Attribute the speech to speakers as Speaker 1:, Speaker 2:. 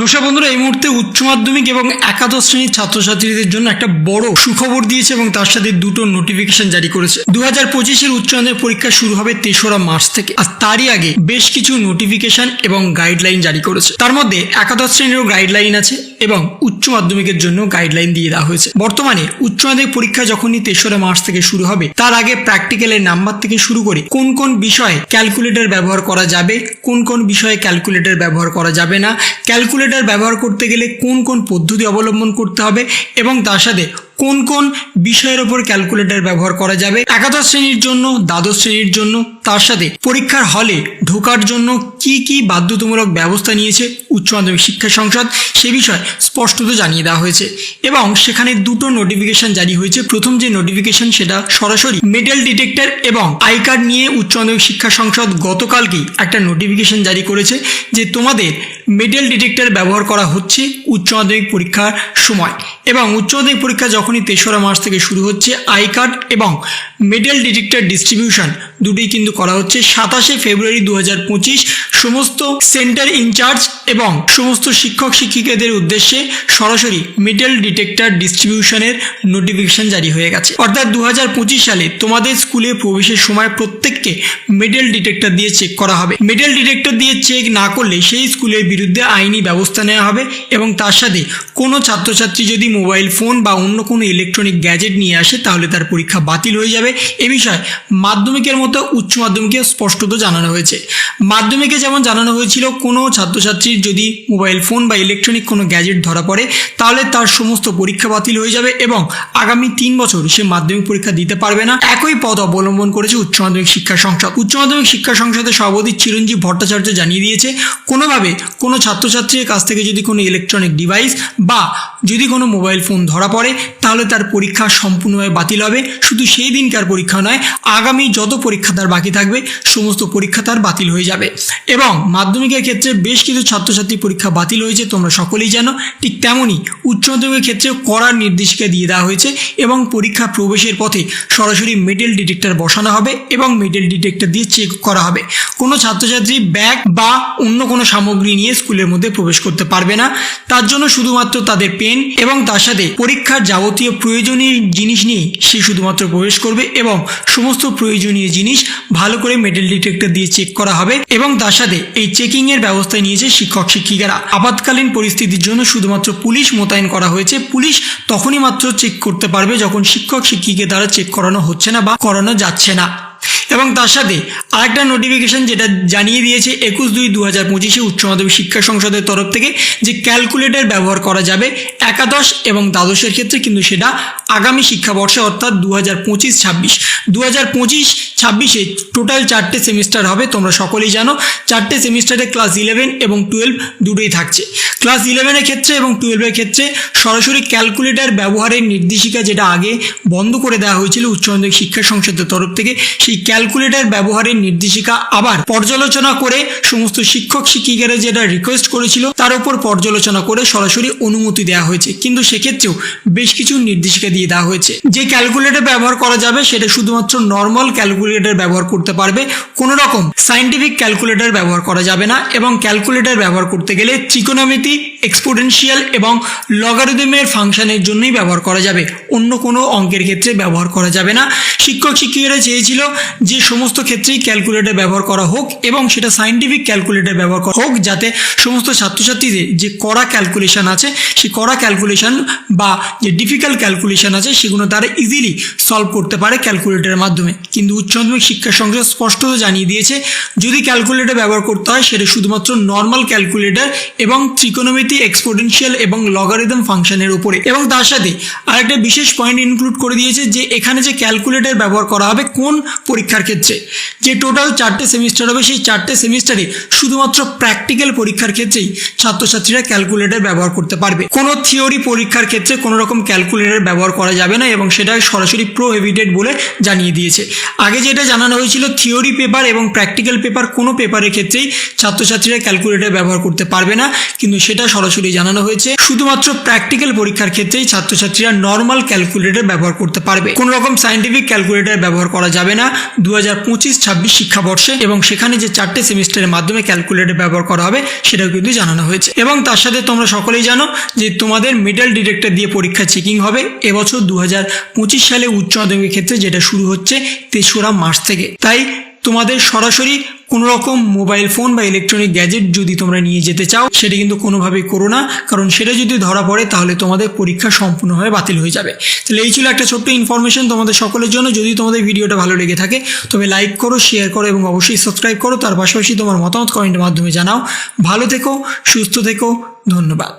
Speaker 1: নমস্কার বন্ধুরা, এই মুহূর্তে উচ্চ মাধ্যমিক এবং একাদশ শ্রেণির ছাত্রছাত্রীদের জন্য একটা বড় সুখবর দিয়েছে এবং তার সাথে দুটো নোটিফিকেশন জারি করেছে। দু হাজার পঁচিশের উচ্চ মাধ্যমিক পরীক্ষা শুরু হবে তেসরা মার্চ থেকে, আর তারই আগে বেশ কিছু নোটিফিকেশন এবং গাইডলাইন জারি করেছে। তার মধ্যে একাদশ শ্রেণীরও গাইডলাইন আছে এবং উচ্চ মাধ্যমিকের জন্য গাইডলাইন দিয়ে দেওয়া হয়েছে। বর্তমানে উচ্চ মাধ্যমিক পরীক্ষা যখনই তেসরা মার্চ থেকে শুরু হবে, তার আগে প্র্যাকটিক্যালের নাম্বার থেকে শুরু করে কোন কোন বিষয়ে ক্যালকুলেটর ব্যবহার করা যাবে, কোন কোন বিষয়ে ক্যালকুলেটর ব্যবহার করা যাবে না ক্যালকুলেটর ব্যবহার করতে গেলে কোন কোন পদ্ধতি অবলম্বন করতে হবে এবং তার সাথে কোন কোন বিষয়ের ওপর ক্যালকুলেটর ব্যবহার করা যাবে? একাদশ শ্রেণির জন্য, দ্বাদশ শ্রেণির জন্য, তার সাথে পরীক্ষার হলে ঢোকার জন্য কি কি বাধ্যতামূলক ব্যবস্থা নিয়েছে উচ্চ মাধ্যমিক শিক্ষা সংসদ? সে বিষয়ে স্পষ্টত জানিয়ে দেওয়া হয়েছে। এবং সেখানে দুটো নোটিফিকেশন জারি হয়েছে। প্রথম যে নোটিফিকেশন সেটা সরাসরি মেটাল ডিটেক্টর এবং আই কার্ড নিয়ে উচ্চ মাধ্যমিক শিক্ষা সংসদ গতকালকেই একটা নোটিফিকেশন জারি করেছে যে তোমাদের মেটাল ডিটেক্টর ব্যবহার করা হচ্ছে উচ্চ মাধ্যমিক পরীক্ষার সময়। এবং উচ্চ মাধ্যমিক পরীক্ষা যখনই তেসরা মার্চ থেকে শুরু হচ্ছে আই কার্ড এবং মেটাল ডিটেক্টর ডিস্ট্রিবিউশন। দুটোই কিন্তু করা হচ্ছে সাতাশে ফেব্রুয়ারি দু সমস্ত সেন্টার ইনচার্জ এবং সমস্ত শিক্ষক শিক্ষিকাদের উদ্দেশ্যে সরাসরি মেটাল ডিটেক্টর ডিস্ট্রিবিউশনের নোটিফিকেশন জারি হয়ে গেছে। অর্থাৎ দু সালে তোমাদের স্কুলে প্রবেশের সময় প্রত্যেককে মেটাল ডিটেক্টর দিয়ে চেক করা হবে। মেটাল ডিটেক্টর দিয়ে চেক না করলে সেই স্কুলের বিরুদ্ধে আইনি ব্যবস্থা নেওয়া হবে এবং তার সাথে কোনো ছাত্রছাত্রী যদি মোবাইল ফোন বা অন্য কোনো ইলেকট্রনিক গ্যাজেট নিয়ে আসে, তাহলে তার পরীক্ষা বাতিল হয়ে যাবে। এ বিষয়ে মাধ্যমিকের মতো উচ্চ মাধ্যমিকে স্পষ্টত জানানো হয়েছে। মাধ্যমিকে যেমন জানানো হয়েছিল, কোনো ছাত্রছাত্রীর যদি মোবাইল ফোন বা ইলেকট্রনিক কোনো গ্যাজেট ধরা পড়ে, তাহলে তার সমস্ত পরীক্ষা বাতিল হয়ে যাবে এবং আগামী তিন বছর সে মাধ্যমিক পরীক্ষা দিতে পারবে না। একই পদ অবলম্বন করেছে উচ্চ মাধ্যমিক শিক্ষা সংসদ। উচ্চ মাধ্যমিক শিক্ষা সংসদের সভাপতি চিরঞ্জীব ভট্টাচার্য জানিয়ে দিয়েছে, কোনোভাবে কোনো ছাত্রছাত্রীর কাছ থেকে যদি কোনো ইলেকট্রনিক ডিভাইস বা যদি কোনো মোবাইল ফোন ধরা পড়ে তাহলে তার পরীক্ষা সম্পূর্ণভাবে বাতিল হবে। শুধু সেই দিনকার পরীক্ষা নয়, আগামী যত পরীক্ষা তার বাকি থাকবে, সমস্ত পরীক্ষা তার বাতিল হয়ে যাবে। এবং মাধ্যমিকের ক্ষেত্রে বেশ কিছু ছাত্রছাত্রী পরীক্ষা বাতিল হয়েছে, তোমরা সকলেই জানো। ঠিক তেমনই উচ্চ মাধ্যমিকের ক্ষেত্রে করার নির্দেশিকা দিয়ে দেওয়া হয়েছে এবং পরীক্ষা প্রবেশের পথে সরাসরি মেটেল ডিটেক্টর বসানো হবে এবং মেটেল ডিটেক্টর দিয়ে চেক করা হবে। কোনো ছাত্রছাত্রী ব্যাগ বা অন্য কোনো সামগ্রী নিয়ে স্কুলের মধ্যে প্রবেশ করতে পারবে না। তার জন্য শুধুমাত্র তাদের পেন এবং তার সাথে পরীক্ষার যাবতীয় প্রয়োজনীয় জিনিস নিয়ে সে শুধুমাত্র প্রবেশ করবে এবং সমস্ত প্রয়োজনীয় জিনিস ভালো করে মেডেল ডিটেক্টর দিয়ে চেক করা হবে এবং তার সাথে এই চেকিং এর ব্যবস্থা নিয়েছে শিক্ষক, শিক্ষিকারা। আপাতকালীন পরিস্থিতির জন্য শুধুমাত্র পুলিশ মোতায়েন করা হয়েছে। পুলিশ তখনই মাত্র চেক করতে পারবে যখন শিক্ষক শিক্ষিকে দ্বারা চেক করানো হচ্ছে না বা করানো যাচ্ছে না। এবং তার সাথে আরেকটা নোটিফিকেশন যেটা জানিয়ে দিয়েছে একুশ দুই দু হাজার পঁচিশে উচ্চ মাধ্যমিক শিক্ষা সংসদের তরফ থেকে যে ক্যালকুলেটর ব্যবহার করা যাবে একাদশ এবং দ্বাদশের ক্ষেত্রে কিন্তু সেটা আগামী শিক্ষাবর্ষে অর্থাৎ দু হাজার পঁচিশ ছাব্বিশ। দু হাজার পঁচিশ ছাব্বিশে টোটাল চারটে সেমিস্টার হবে, তোমরা সকলেই জানো। চারটে সেমিস্টারে ক্লাস ইলেভেন এবং টুয়েলভ দুটোই থাকছে। ক্লাস ইলেভেনের ক্ষেত্রে এবং টুয়েলভের ক্ষেত্রে সরাসরি ক্যালকুলেটর ব্যবহারের নির্দেশিকা যেটা আগে বন্ধ করে দেওয়া হয়েছিল উচ্চ মাধ্যমিক শিক্ষা সংসদের তরফ থেকে সেই ক্যালকুলেটর ব্যবহারের নির্দেশিকা আবার পর্যালোচনা করে সমস্ত শিক্ষক শিক্ষিকারা যেটা রিকোয়েস্ট করেছিল তার উপর পর্যালোচনা করে সরাসরি অনুমতি দেওয়া হয়েছে। কিন্তু সেক্ষেত্রেও বেশ কিছু নির্দেশিকা দিয়ে দেওয়া হয়েছে। যে ক্যালকুলেটর ব্যবহার করা যাবে সেটা শুধুমাত্র নর্মাল ক্যালকুলেটর ব্যবহার করতে পারবে। কোনো রকম সাইন্টিফিক ক্যালকুলেটর ব্যবহার করা যাবে না এবং ক্যালকুলেটর ব্যবহার করতে গেলে ত্রিকোণমিতি এক্সপোনেনশিয়াল এবং লগারিদমের ফাংশনের জন্যই ব্যবহার করা যাবে। অন্য কোনো অঙ্কের ক্ষেত্রে ব্যবহার করা যাবে না। শিক্ষক শিক্ষিকারা চেয়েছিল যে সমস্ত ক্ষেত্রেই ক্যালকুলেটর ব্যবহার করা হোক এবং সেটা সাইন্টিফিক ক্যালকুলেটর ব্যবহার করা হোক যাতে সমস্ত ছাত্রছাত্রীদের যে কড়া ক্যালকুলেশন আছে সেই কড়া ক্যালকুলেশন বা যে ডিফিকাল্ট ক্যালকুলেশন আছে, সেগুলো তারা ইজিলি সলভ করতে পারে ক্যালকুলেটরের মাধ্যমে। কিন্তু উচ্চ মাধ্যমিক শিক্ষা সংসদ স্পষ্টত জানিয়ে দিয়েছে, যদি ক্যালকুলেটর ব্যবহার করতে হয়, সেটা শুধুমাত্র নর্মাল ক্যালকুলেটর এবং ত্রিকোণমিতি এক্সপোনেনশিয়াল এবং লগারিদম ফাংশনের উপরে। এবং তার সাথে আরেকটা বিশেষ পয়েন্ট ইনক্লুড করে দিয়েছে যে এখানে যে ক্যালকুলেটর ব্যবহার করা হবে কোন পরীক্ষার ক্ষেত্রে। যে টোটাল চারটে সেমিস্টার হবে, সেই চারটে সেমিস্টারে শুধুমাত্র প্র্যাকটিক্যাল পরীক্ষার ক্ষেত্রেই ছাত্রছাত্রীরা ক্যালকুলেটর ব্যবহার করতে পারবে। কোনো থিওরি পরীক্ষার ক্ষেত্রে কোনো রকম ক্যালকুলেটর ব্যবহার করা যাবে না এবং সেটা সরাসরি প্রোহিবিটেড বলে জানিয়ে দিয়েছে। আগে যেটা জানানো হয়েছিল থিওরি পেপার এবং প্র্যাকটিক্যাল পেপার কোনো পেপারের ক্ষেত্রেই ছাত্রছাত্রীরা ক্যালকুলেটর ব্যবহার করতে পারবে না। কিন্তু সেটা সরাসরি জানানো হয়েছে, শুধুমাত্র প্র্যাকটিক্যাল পরীক্ষার ক্ষেত্রেই ছাত্রছাত্রীরা নর্মাল ক্যালকুলেটর ব্যবহার করতে পারবে। কোনো রকম সাইন্টিফিক ক্যালকুলেটর ব্যবহার করা যাবে না দু হাজার পঁচিশ, ছাব্বিশ শিক্ষাবর্ষে এবং সেখানে যে চারটে সেমিস্টারের মাধ্যমে ক্যালকুলেটর ব্যবহার করা হবে, সেটাও কিন্তু জানানো হয়েছে। এবং তার সাথে তোমরা সকলেই জানো যে তোমাদের মেটাল ডিটেক্টর দিয়ে পরীক্ষা চেকিং হবে। এবছর দু হাজার পঁচিশ সালে উচ্চ মাধ্যমিকের ক্ষেত্রে যেটা শুরু হচ্ছে, তেসরা মার্চ থেকে। তাই তোমাদের সরাসরি কোনো রকম মোবাইল ফোন বা ইলেকট্রনিক গ্যাজেট যদি তোমরা নিয়ে যেতে চাও, সেটা কিন্তু কোনোভাবেই করো না, কারণ সেটা যদি ধরা পড়ে, তাহলে তোমাদের পরীক্ষা সম্পূর্ণভাবে বাতিল হয়ে যাবে। তাহলে এই ছিল একটা ছোট্ট ইনফরমেশন তোমাদের সকলের জন্য। যদি তোমাদের ভিডিওটা ভালো লেগে থাকে, তবে লাইক করো শেয়ার করো এবং অবশ্যই সাবস্ক্রাইব করো। তার পাশাপাশি তোমার মতামত কমেন্টের মাধ্যমে জানাও। ভালো থেকো, সুস্থ থেকো, ধন্যবাদ।